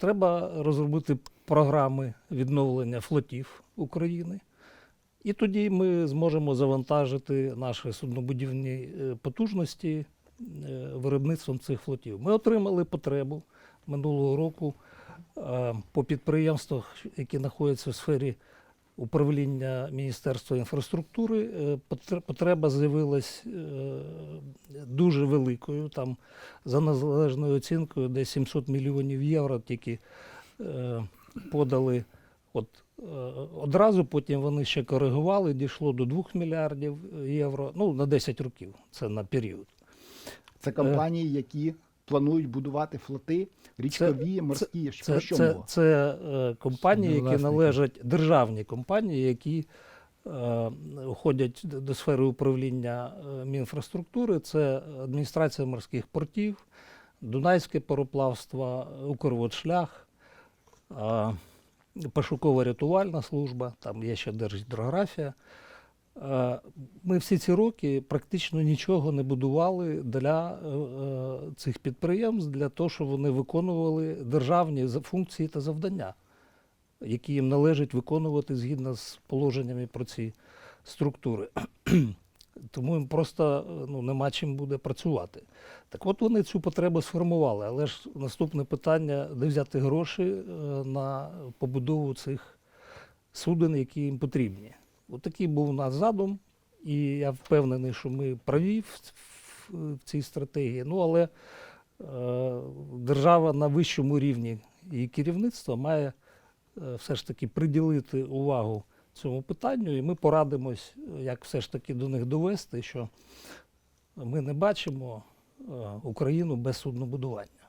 треба розробити програми відновлення флотів України. І тоді ми зможемо завантажити наші суднобудівні е, потужності е, виробництвом цих флотів. Ми отримали потребу минулого року е, по підприємствах, які знаходяться в сфері управління Міністерства інфраструктури. е, потр- Потреба з'явилась е, дуже великою. Там за незалежною оцінкою десь 700 мільйонів євро тільки е, подали. От одразу потім вони ще коригували, дійшло до 2 мільярдів євро. Ну, на 10 років. Це на період. Це компанії, які планують будувати флоти, річкові, морські. Це, Про що це, мова? це е, компанії, які Власники. належать державні компанії, які е, входять до до сфери управління е, Мінінфраструктури. Це адміністрація морських портів, Дунайське пароплавство, Укрводшлях, е, пошуково-рятувальна служба, там є ще Держгідрографія. Е, Ми всі ці роки практично нічого не будували для е, е, цих підприємств, для того, щоб вони виконували державні функції та завдання, які їм належить виконувати згідно з положеннями про ці структури. Тому їм просто ну, нема чим буде працювати. Так от вони цю потребу сформували, але ж наступне питання, де взяти гроші на побудову цих суден, які їм потрібні. От такий був у нас задум, і я впевнений, що ми праві в, цій стратегії. Ну, але е, держава на вищому рівні її керівництва має е, все ж таки приділити увагу цьому питанню, і ми порадимось, як все ж таки до них довести, що ми не бачимо е, Україну без суднобудування.